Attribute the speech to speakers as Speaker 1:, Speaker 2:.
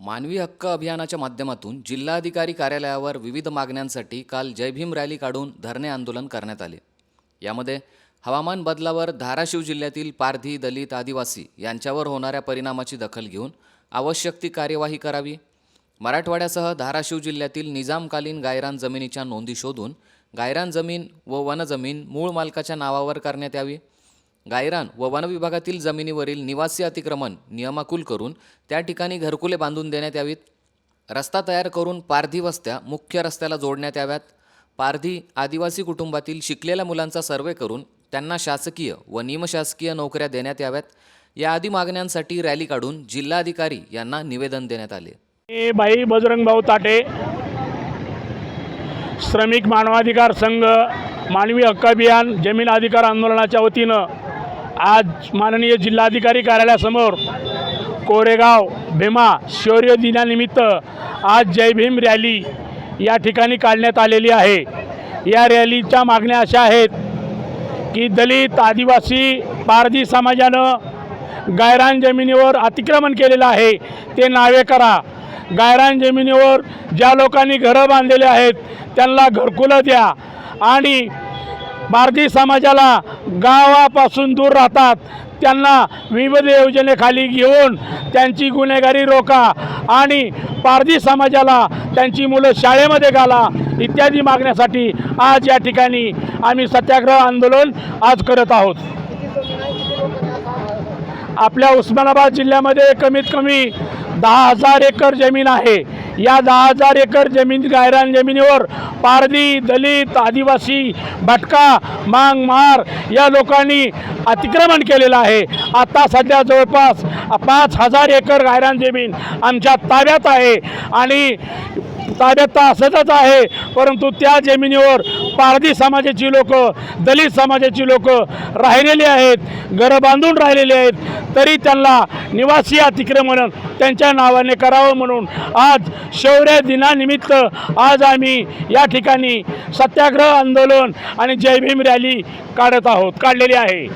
Speaker 1: मानवी हक्क अभियानाच्या माध्यमातून जिल्हाधिकारी कार्यालयावर विविध मागण्यांसाठी काल जय भीम रॅली काढून धरणे आंदोलन करण्यात आले. यामध्ये हवामान बदलावर धाराशिव जिल्ह्यातील पारधी दलित आदिवासी यांच्यावर होणाऱ्या परिणामाची दखल घेऊन आवश्यक ती कार्यवाही करावी. मराठवाड्यासह धाराशिव जिल्ह्यातील निजामकालीन गायरान जमिनीच्या नोंदी शोधून गायरान जमीन व वनजमीन मूळ मालकाच्या नावावर करण्यात यावी. गायरान व वनविभागातील जमिनीवरील निवासी अतिक्रमण नियमाकुल करून त्या ठिकाणी घरकुले बांधून देण्यात यावीत. रस्ता तयार करून पारधी वस्त्या मुख्य रस्त्याला जोडण्यात याव्यात. पारधी आदिवासी कुटुंबातील शिकलेल्या मुलांचा सर्वे करून त्यांना शासकीय व निमशासकीय नोकऱ्या देण्यात याव्यात. या आदी मागण्यांसाठी रॅली काढून जिल्हाधिकारी यांना निवेदन देण्यात आले.
Speaker 2: मी भाई बजरंग भाऊ ताटे श्रमिक मानवाधिकार संघ मानवी हक्क अभियान जमीन अधिकार आंदोलनाच्या वतीनं आज माननीय जिल्हाधिकारी कार्यालयासमोर कोरेगाव भीमा शौर्य दिनानिमित्त आज जय भीम रॅली या ठिकाणी काढण्यात आलेली आहे. या रॅलीच्या मागण्या अशा आहेत की दलित आदिवासी पारधी समाजानं गायरान जमिनीवर अतिक्रमण केलेलं आहे. ते नावे करा. गायरान जमिनीवर ज्या लोकांनी घरं बांधलेले आहेत त्यांना घरकुलं द्या. आणि पारधी समाजाला गावापासून दूर राहतात. त्यांना विविध योजनेखाली घेऊन त्यांची गुन्हेगारी रोका आणि पारधी समाजाला त्यांची मुलं शाळेमध्ये घाला. इत्यादी मागण्यासाठी आज या ठिकाणी आम्ही सत्याग्रह आंदोलन आज करत आहोत. आपल्या उस्मानाबाद जिल्ह्यामध्ये कमीत कमी दहा हजार एकर जमीन आहे. या दहा हजार एकर जमीन गायरान जमिनीवर पारधी दलित आदिवासी भटका मांग मार या लोकांनी अतिक्रमण केलेलं आहे. आता सध्या जवळपास पाच हजार एकर गायरान जमीन आमच्या ताब्यात आहे. आणि ताब्यात तर असतच आहे. परंतु त्या जमिनीवर पारधी समाजाची लोक दलित समाजाची लोक राहिलेली आहेत घरं बांधून राहिलेली आहेत तरी त्यांना निवासी अतिक्रमण त्यांच्या नावाने करावं म्हणून आज शौर्य दिनानिमित्त आज आम्ही या ठिकाणी सत्याग्रह आंदोलन आणि जय भीम रॅली काढत आहोत काढलेली आहे.